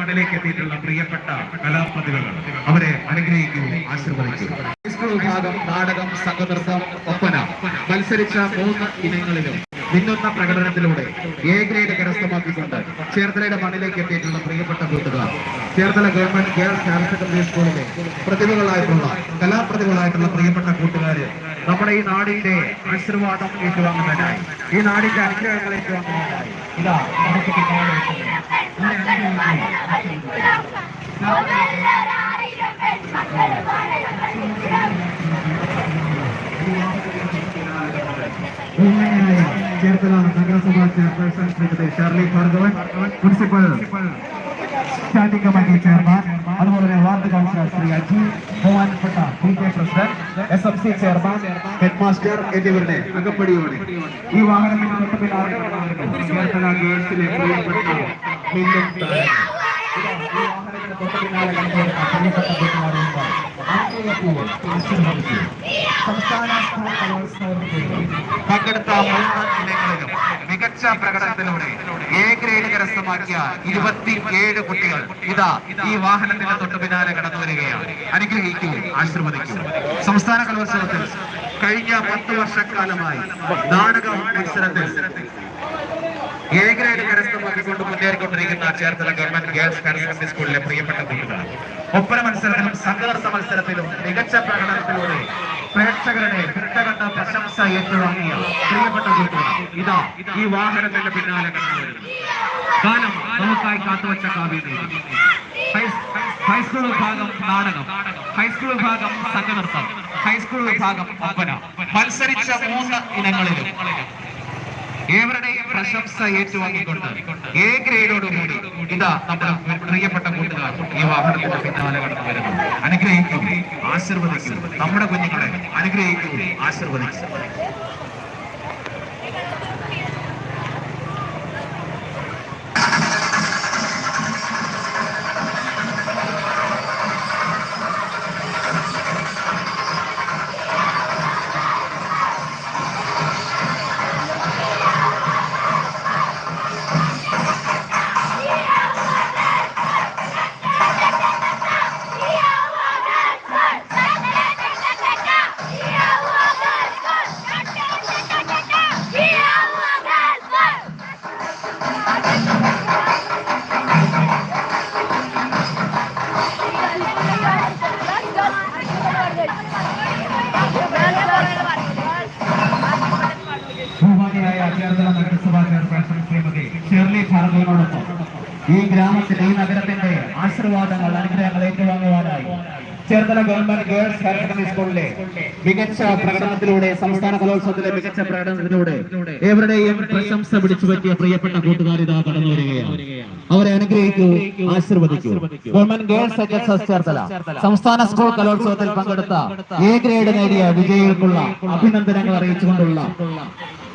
നാട്ടിലേക്ക് എത്തിയിട്ടുള്ള പ്രിയപ്പെട്ട കലാപ്രതിഭകൾ അവരെ അനുഗ്രഹിക്കൂ ആശീർവദിക്കൂ. വിഭാഗം നാടകം സംഘനൃത്തം ഒപ്പന മത്സരിച്ച മൂന്ന് ഇനങ്ങളിലും മിന്നുന്ന പ്രകടനത്തിലൂടെ എ ഗ്രേഡ് കരസ്ഥമാക്കിക്കൊണ്ട് ചേർത്തലയുടെ മണ്ണിലേക്ക് എത്തിയിട്ടുള്ള പ്രിയപ്പെട്ട കൂട്ടുകാർ. Cherthala government girls higher secondary സ്കൂളിലെ പ്രതിഭകളായിട്ടുള്ള കലാപ്രതിഭകളായിട്ടുള്ള പ്രിയപ്പെട്ട കൂട്ടുകാര് നമ്മുടെ ഈ നാടിന്റെ ആശീർവാദം ഏറ്റുവാങ്ങുന്നതിനായി ഈ നാടിന്റെ അനുഗ്രഹങ്ങൾ ഏറ്റുവാങ്ങുന്നതിനായി ഇതാ നമുക്ക് എത്തുന്നു. ഇതിനെ അനുഗ്രഹിക്കൂ. ബഹുമാന്യനായ ചേർത്തല നഗരസഭാ chairperson Shrimati Sharly Bhargavan municipal standing committee chairman അതുപോലെ തന്നെ വാർഡ് കൗൺസിലർ ശ്രീ അജി ബഹുമാനപ്പെട്ട P K president S M C chairman head master എന്നിവരുടെ അകപ്പടിയോടെ ഈ വാഹനത്തിന് തൊട്ട് പിന്നാലെ കടന്നുവരുന്നു. ചേർത്തല ഗേൾസിലെ പ്രിയപ്പെട്ട മൂന്ന് മികച്ച പ്രകടനത്തിലൂടെ എ ഗ്രേഡ് കരസ്ഥമാക്കിയ ഇരുപത്തി കുട്ടികൾ ഇതാ ഈ വാഹനത്തിന്റെ തൊട്ടു പിന്നാലെ കടന്നു വരികയാണ്. അനുഗ്രഹിക്കൂ ആശീർവദിക്കൂ. സംസ്ഥാന കലോത്സവത്തിൽ കഴിഞ്ഞ പത്ത് വർഷക്കാലമായി നാടക മത്സരത്തിൽ എ ഗ്രേഡ് മുന്നേറിക്കൊണ്ടിരിക്കുന്ന ചേർത്തല ഗവൺമെന്റ് ഗേൾസ് ഹയർ സ്കൂളിലെ പ്രിയപ്പെട്ട കുട്ടികളാണ്. ഒപ്പന മത്സരത്തിലും സംഘർഷ മത്സരത്തിലും മികച്ച പ്രകടനത്തിലൂടെ പ്രേക്ഷകരുടെ കണ്ട പ്രശംസ ഏറ്റുവാങ്ങിയ പ്രിയപ്പെട്ട കുട്ടികൾ ഇതാ ഈ വാഹനത്തിന്റെ പിന്നാലെ കാലം നമുക്കായി കാത്തുവച്ച കാവ്യനീതി ഹൈസ്കൂൾ വിഭാഗം നാടകം. ഹൈസ്കൂൾ വിഭാഗം സംഘനൃത്തം. ഹൈസ്കൂൾ വിഭാഗം ഒപ്പന. മത്സരിച്ച മൂന്ന് ഇനങ്ങളിലും ഏവരുടെയും പ്രശംസ ഏറ്റുവാങ്ങിക്കൊണ്ട് എ ഗ്രേഡോടുകൂടി ഇതാ നമ്മുടെ പ്രിയപ്പെട്ട കൂട്ടുകാർ ഈ വാഹനത്തിന്റെ പിന്നാലെ കടന്നു വരുന്നു. അനുഗ്രഹിക്കും ആശീർവദിക്കും നമ്മുടെ കുഞ്ഞുങ്ങളെ അനുഗ്രഹിക്കും ആശീർവദിക്കും ചേർത്തല നഗരസഭാ ചെയർപേഴ്സൺ ശ്രീമതി ഷെർലി ഈ ഗ്രാമത്തിന്റെ ഈ നഗരത്തിന്റെ ആശീർവാദങ്ങൾ അനുഗ്രഹങ്ങൾ ഏറ്റുവാങ്ങുവാനായി Cherthala government girls higher secondary സ്കൂളിലെ മികച്ച പ്രകടനത്തിലൂടെ സംസ്ഥാന കലോത്സവത്തിലെ മികച്ച പ്രകടനത്തിലൂടെ ഏവരുടെയും പ്രശംസ പിടിച്ചു പറ്റിയ പ്രിയപ്പെട്ട കൂട്ടുകാർ ഇതാ കടന്നു വരികയാണ്. അവരെ അനുഗ്രഹിക്കൂ ആശീർവദിക്കൂ. ഗവൺമെന്റ് ഗേൾസ് എച്ച് ചേർത്തല സംസ്ഥാന സ്കൂൾ കലോത്സവത്തിൽ പങ്കെടുത്ത എ ഗ്രേഡ് നേടിയ വിജയികൾക്കുള്ള അഭിനന്ദനങ്ങൾ അറിയിച്ചുകൊണ്ടുള്ള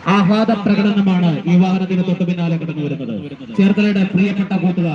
ആഹ്ലാദ പ്രകടനമാണ് ഈ ദിനത്തൊട്ട് തൊട്ടു പിന്നാലെ കടന്നു വരുന്നത് ചേർത്തലയുടെ പ്രിയപ്പെട്ട കൂട്ടുകാർ.